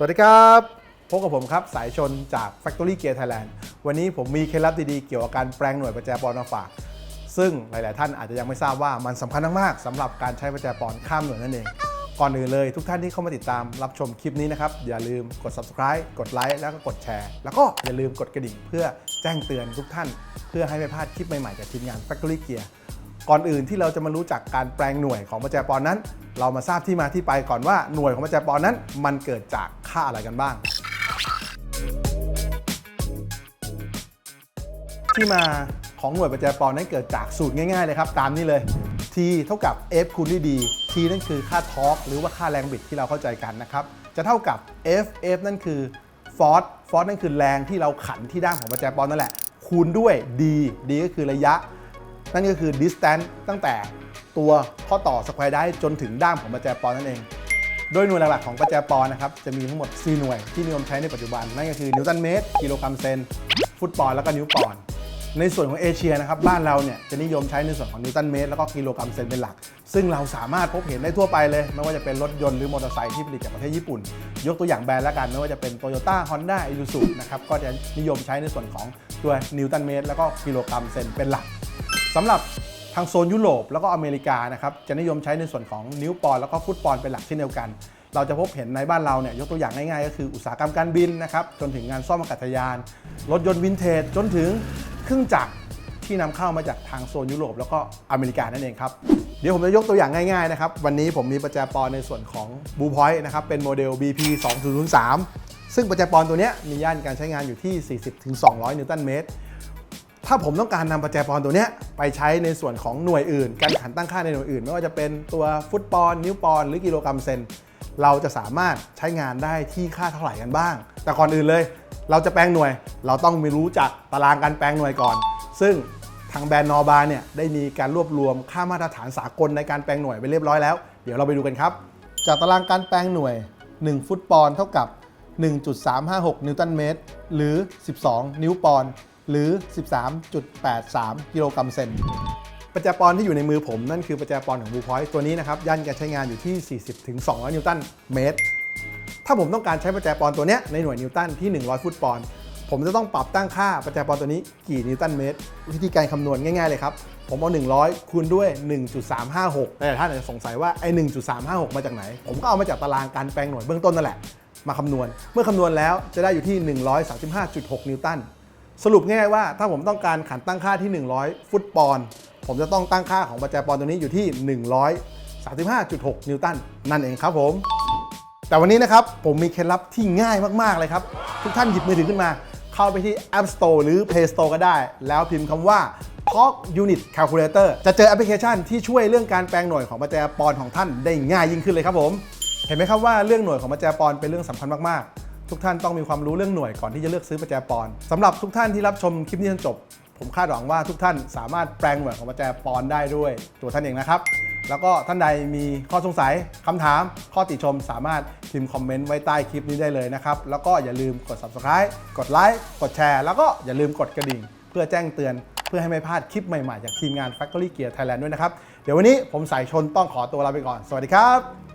สวัสดีครับพบกับผมครับ สายชนจาก Factory Gear Thailand วันนี้ผมมีเคล็ดลับดีๆ เกี่ยวกับการแปลงหน่วยประแจปอนมาฝาก ซึ่งหลายๆ ท่านอาจจะยังไม่ทราบว่ามันสำคัญมากๆสำหรับการใช้ประแจปอนข้ามหน่วยนั่นเอง ก่อนอื่นเลยทุกท่านที่เข้ามาติดตามรับชมคลิปนี้นะครับ อย่าลืมกด subscribe กดไลค์แล้วก็กดแชร์ แล้วก็อย่าลืมกดกระดิ่งเพื่อแจ้งเตือนทุกท่าน เพื่อให้ไม่พลาดคลิปใหม่ๆจากทีมงาน Factory Gear ก่อนอื่นที่เราจะมารู้จักการแปลงหน่วยของประแจปอนนั้น เรามาทราบที่มาที่ไปก่อนว่าหน่วยของประแจปอนนั้น มันเกิดจากค่าอะไรกันบ้าง ที่มาของหน่วยประแจปอนนั้นเกิดจากสูตรง่ายๆเลยครับ ตามนี้เลย T เท่ากับ F คูณด้วย D T นั่นคือค่าทอร์กหรือว่าค่าแรงบิดที่เราเข้าใจกันนะครับ จะเท่ากับ F F นั่นคือฟอร์สฟอร์สนั่นคือแรงที่เราขันที่ด้ามของประแจปอนนั่นแหละ คูณด้วย D D ก็คือระยะ นั่นก็คือ distance ตั้งแต่ ตัวข้อต่อสแควร์ได้จนถึงด้ามของประแจปอนนั่นเอง โดยหน่วยหลักๆของประแจปอนนะครับจะมีทั้งหมด 4 หน่วยที่นิยมใช้ในปัจจุบัน นั่นก็คือนิวตันเมตรกิโลกรัมเซนฟุตปอนด์แล้วก็นิ้วปอนด์ในส่วนของเอเชียนะครับบ้านเราเนี่ยจะนิยมใช้ในส่วนของนิวตันเมตรแล้วก็กิโลกรัมเซนเป็นหลัก ซึ่งเราสามารถพบเห็นได้ทั่วไปเลย ไม่ว่าจะเป็นรถยนต์หรือมอเตอร์ไซค์ที่ผลิตจากประเทศญี่ปุ่น ยกตัวอย่างแบรนด์ล้วกัน ไม่ว่าจะเป็น Toyota Honda i s u z u นะครับก็จะนิยมใช้ในส่วนของตัวนิวตันเมตรแล้วก็กิโลกรัมเซนเป็นหลักสำหรับ ทางโซนยุโรปแล้วก็อเมริกานะครับจะนิยมใช้ในส่วนของนิ้วปอนแล้วก็ฟุตปอนเป็นหลักเช่นเดียวกัน เราจะพบเห็นในบ้านเราเนี่ยยกตัวอย่างง่ายๆ ก็คืออุตสาหกรรมการบินนะครับจนถึงงานซ่อมอากาศยาน รถยนต์วินเทจจนถึงเครื่องจักรที่นำเข้ามาจากทางโซนยุโรปแล้วก็อเมริกานั่นเองครับเดี๋ยวผมจะยกตัวอย่างง่ายๆนะครับวันนี้ผมมีประแจปอนในส่วนของบูพอยต์นะครับเป็นโมเดล BP 2003ซึ่งประแจปอนตัวเนี้ยมีย่านการใช้งานอยู่ที่ 40-200 นิวตันเมตร ถ้าผมต้องการนำประแจปอนตัวนี้ไปใช้ในส่วนของหน่วยอื่น การขันตั้งค่าในหน่วยอื่น ไม่ว่าจะเป็นตัวฟุตปอนนิ้วปอนหรือกิโลกรัมเซนเราจะสามารถใช้งานได้ที่ค่าเท่าไหร่กันบ้าง แต่ก่อนอื่นเลย เราจะแปลงหน่วย เราต้องมีรู้จักตารางการแปลงหน่วยก่อน ซึ่งทางแบรนด์นอบาเนี่ยได้มีการรวบรวมค่ามาตรฐานสากลในการแปลงหน่วยไปเรียบร้อยแล้ว เดี๋ยวเราไปดูกันครับ จากตารางการแปลงหน่วย 1 ฟุตปอนเท่ากับ 1.356 นิวตันเมตร หรือ 12 นิ้วปอน หรือ 13.83 กิโลกรัมเซนประแจปอนที่อยู่ในมือผม นั่นคือประแจปอนของบูพอยต์ตัวนี้นะครับย่านการใช้งานอยู่ที่ 40-200 นิวตันเมตร ถ้าผมต้องการใช้ประแจปอนตัวเนี้ยในหน่วยนิวตันที่ 100 ฟุตปอนด์ผมจะต้องปรับตั้งค่าประแจปอนตัวนี้กี่นิวตันเมตร วิธีการคำนวณง่ายๆเลยครับ ผมเอา 100 คูณด้วย 1.356 แต่ท่านอาจจะสงสัยว่าไอ้1.356 มาจากไหน ผมก็เอามาจากตารางการแปลงหน่วยเบื้องต้นนั่นแหละมาคำนวณ เมื่อคำนวณแล้วจะได้อยู่ที่ 135.6 นิวตัน สรุปง่ายว่าถ้าผมต้องการขันตั้งค่าที่ 100 ฟุตปอนด์ผมจะต้องตั้งค่าของประแจปอนตัวนี้อยู่ที่ 135.6 นิวตันนั่นเองครับผม แต่วันนี้นะครับผมมีเคล็ดลับที่ง่ายมาก ๆ เลยครับ ทุกท่านหยิบมือถือขึ้นมา เข้าไปที่ App Store หรือ Play Store ก็ได้ แล้วพิมพ์คำว่า Torque Unit Calculator จะเจอแอปพลิเคชันที่ช่วยเรื่องการแปลงหน่วยของประแจปอนของท่านได้ง่ายยิ่งขึ้นเลยครับผม เห็นไหมครับว่าเรื่องหน่วยของประแจปอนเป็นเรื่องสำคัญมากๆ ทุกท่านต้องมีความรู้เรื่องหน่วยก่อนที่จะเลือกซื้อประแจปอนสำหรับทุกท่านที่รับชมคลิปนี้จนจบ ผมคาดหวังว่าทุกท่านสามารถแปลงหน่วยของประแจปอนได้ด้วยตัวท่านเองนะครับ แล้วก็ท่านใดมีข้อสงสัยคำถาม ข้อติชมสามารถพิมพ์คอมเมนต์ไว้ใต้คลิปนี้ได้เลยนะครับ แล้วก็อย่าลืมกด subscribe กดไลค์กดแชร์แล้วก็อย่าลืมกดกระดิ่ง เพื่อแจ้งเตือนเพื่อให้ไม่พลาดคลิปใหม่ ๆ จากทีมงาน Factory Gear Thailand ด้วยนะครับ เดี๋ยววันนี้ผมสายชนต้องขอตัวลาไปก่อน สวัสดีครับ